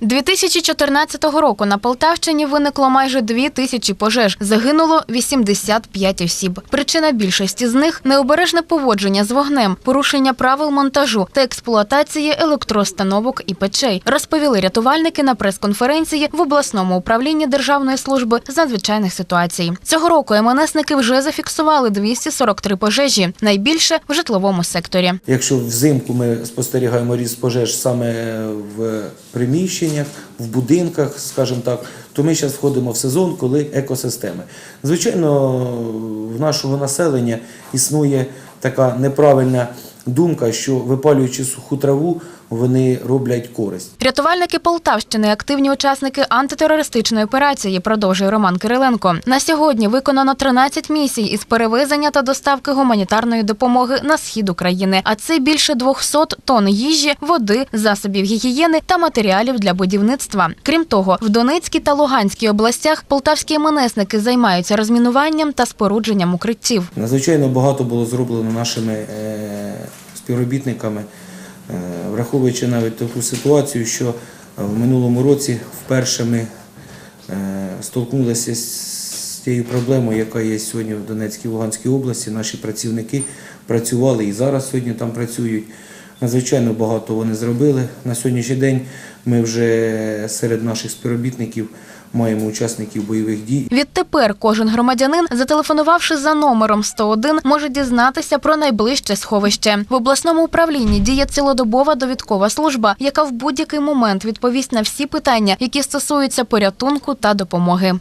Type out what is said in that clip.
2014 року на Полтавщині виникло майже дві тисячі пожеж. Загинуло 85 осіб. Причина більшості з них необережне поводження з вогнем, порушення правил монтажу та експлуатації електроустановок і печей, розповіли рятувальники на прес-конференції в обласному управлінні Державної служби з надзвичайних ситуацій. Цього року МНСники вже зафіксували 243 пожежі, найбільше в житловому секторі. Якщо взимку ми спостерігаємо ріст пожеж саме в приміщеннях, в будинках, скажімо так, то ми зараз входимо в сезон, коли екосистеми. Звичайно, в нашого населення існує така неправильна думка, що випалюючи суху траву, вони роблять користь. Рятувальники Полтавщини активні учасники антитерористичної операції, продовжує Роман Кириленко. На сьогодні виконано 13 місій із перевезення та доставки гуманітарної допомоги на схід України. А це більше 200 тонн їжі, води, засобів гігієни та матеріалів для будівництва. Крім того, в Донецькій та Луганській областях полтавські МНСники займаються розмінуванням та спорудженням укриттів. Надзвичайно багато було зроблено нашими е, співробітниками, враховуючи навіть таку ситуацію, що в минулому році вперше ми е, столкнулися з тією проблемою, яка є сьогодні в Донецькій Луганській області. Наші працівники працювали і зараз сьогодні там працюють. Надзвичайно багато вони зробили. На сьогоднішній день ми вже серед наших співробітників маємо учасників бойових дій. Відтепер кожен громадянин, зателефонувавши за номером 101, може дізнатися про найближче сховище. В обласному управлінні діє цілодобова довідкова служба, яка в будь-який момент відповість на всі питання, які стосуються порятунку та допомоги.